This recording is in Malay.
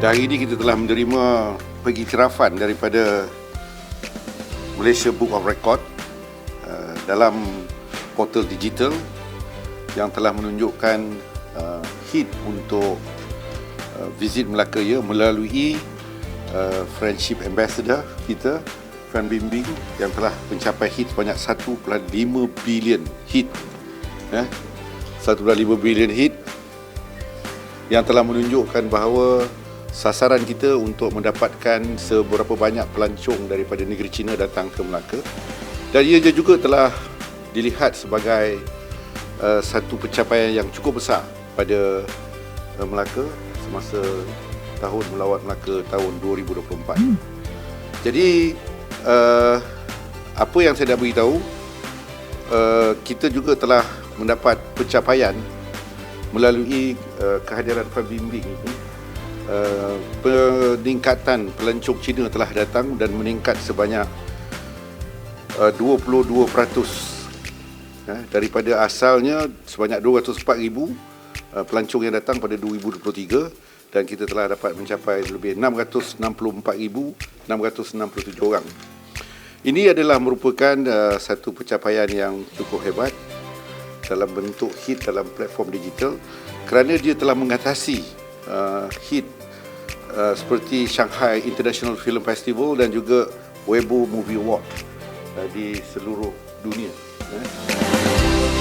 Dan hari ini kita telah menerima pengiktirafan daripada Malaysia Book of Record uh, dalam portal digital yang telah menunjukkan uh, hit untuk uh, visit Melaka. Ya melalui friendship ambassador kita Fan Bimbing yang telah mencapai hit sebanyak 1.5 bilion hit. Eh 1.5 bilion hit yang telah menunjukkan bahawa sasaran kita untuk mendapatkan seberapa banyak pelancong daripada negeri China datang ke Melaka dan ia juga telah dilihat sebagai uh, satu pencapaian yang cukup besar pada uh, Melaka semasa tahun melawat Melaka tahun 2024. Hmm. Jadi uh, apa yang saya dah beritahu uh, kita juga telah mendapat pencapaian melalui uh, kehadiran pembimbing ini uh, peningkatan pelancong Cina telah datang dan meningkat sebanyak uh, 22% uh, daripada asalnya sebanyak 204,000 uh, pelancong yang datang pada 2023 dan kita telah dapat mencapai lebih 664,667 orang. Ini adalah merupakan uh, satu pencapaian yang cukup hebat dalam bentuk hit dalam platform digital kerana dia telah mengatasi uh, hit uh, seperti Shanghai International Film Festival dan juga Weibo Movie Award uh, di seluruh dunia. Eh.